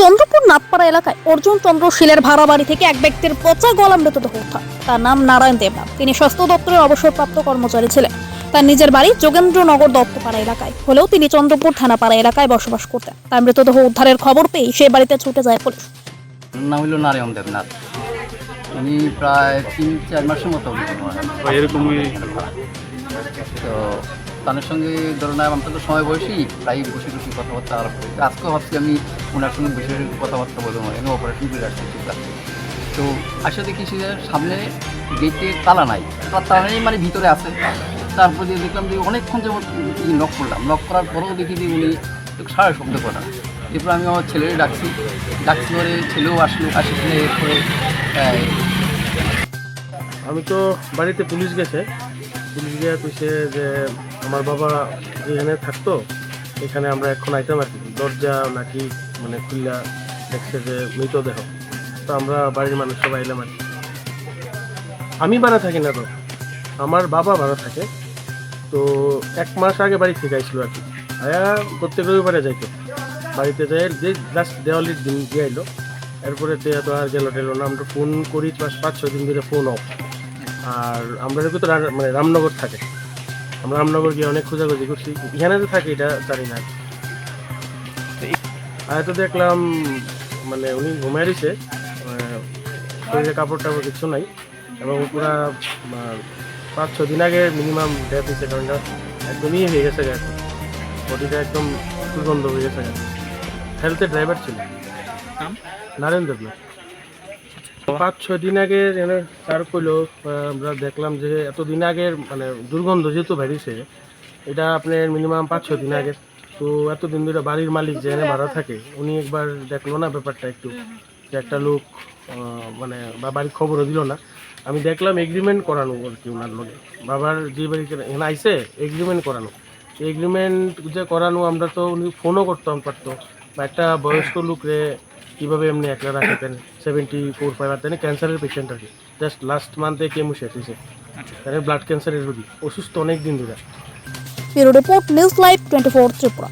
চন্দ্রপুর নাথপাড়া এলাকায় অর্জুন চন্দ্র শিলের ভাড়া বাড়ি থেকে এক ব্যক্তির পচা গলা মৃতদেহ উদ্ধার। তার নাম নারায়ণ দেবনাথ। তিনি স্বাস্থ্য দপ্তরের অবসরপ্রাপ্ত কর্মচারী ছিলেন। তার নিজের বাড়ি যোগেন্দ্রনগর দত্তপাড়া এলাকায়। হলেও তিনি চন্দ্রপুর থানাপাড়া এলাকায় বসবাস করতেন। তার মৃতদেহ উদ্ধারের খবর পেয়ে সেই বাড়িতে ছুটে যায় পুলিশ। নাম হলো নারায়ণ দেবনাথ। উনি প্রায় তিন চার মাসের মতো এরকমই তো তাদের সঙ্গে ধরুন আমি তো সময় বয়সী প্রায় বসে বসে কথাবার্তা আলাপ করি। আজকেও ভাবছি আমি ওনার সঙ্গে বসে কথাবার্তা বলব আমি অপারেশন করে আসছি, ঠিক আছে? তো আসলে দেখি সে সামনে গেটে তালা নাই। তালা নেই মানে ভিতরে আছে। তারপর দিয়ে দেখলাম যে অনেকক্ষণ যেমন লক করলাম। লক করার পরেও দেখি যে উনি সারা শব্দ করা এরপর আমি আমার ছেলেরে ডাকছি। ডাকছি পরে ছেলেও আসলো, আসে এরপরে আমি তো বাড়িতে পুলিশ গেছে। পুলিশ গিয়ে কইছে যে আমার বাবা যেখানে থাকতো, এখানে আমরা এখন আইতাম আর কি, দরজা নাকি মানে খুললা দেখছে যে মৃতদেহ। তো আমরা বাড়ির মানুষ সবাই এলাম আর কি। আমি ভাড়া থাকি না তো, আমার বাবা ভাড়া থাকে। তো এক মাস আগে বাড়ি থেকে আইছিল আর কি। আয়া প্রত্যেক রবিবারে যাইতো। বাড়িতে যাই, যে জাস্ট দেওয়ালির দিন দিয়ে আইলো। এরপরে তে তো আর গেল টেলো না, আমরা ফোন করি প্লাস পাঁচ, ছয় দিন ধরে ফোন অফ আর আমরা রা- মানে রামনগর থাকে আমরা রামনগর গিয়ে অনেক খোঁজাখুঁজি করছি। এখানে তো থাকে এটা জানি না। আর তো দেখলাম মানে উনি ঘুমাই দিছে শরীরে কাপড় টাপড় কিছু নাই এবং পুরা পাঁচ ছ দিন আগে মিনিমাম ডেথ হয়েছে কারণ একদমই হয়ে গেছে গা। এখন বডিটা একদম দুর্গন্ধ হয়ে গেছে গা। হেলথের ড্রাইভার ছিল। দেবনাথ পাঁচ ছয় দিন আগে তার কইলো আমরা দেখলাম যে এতদিন আগের মানে দুর্গন্ধ যেহেতু বেরিয়েছে এটা আপনার মিনিমাম পাঁচ ছয় দিন আগে। তো এতদিন ধরে বাড়ির মালিক যে ভাড়া থাকে, উনি একবার দেখল না ব্যাপারটা একটু, যে একটা লোক মানে বা বাড়ির খবরও দিল না। আমি দেখলাম এগ্রিমেন্ট করানো আর কি ওনার লোকে বাবার যে বাড়িতে এখানে আইসে এগ্রিমেন্ট করানো। এগ্রিমেন্ট যে করানো আমরা তো উনি ফোনও করতাম পারতো। বা একটা বয়স্ক লোকরে কীভাবে এমনি একলা রাখতেন? সেভেন্টি ফোর ফাইভ আর তিনি ক্যান্সারের পেশেন্ট আর কি। জাস্ট লাস্ট মান্থে কেমো শেষ হয়েছে। ব্লাড ক্যান্সারের রোগী। অসুস্থ অনেক দিন ধরে। Bureau report news live twenty four Tripura.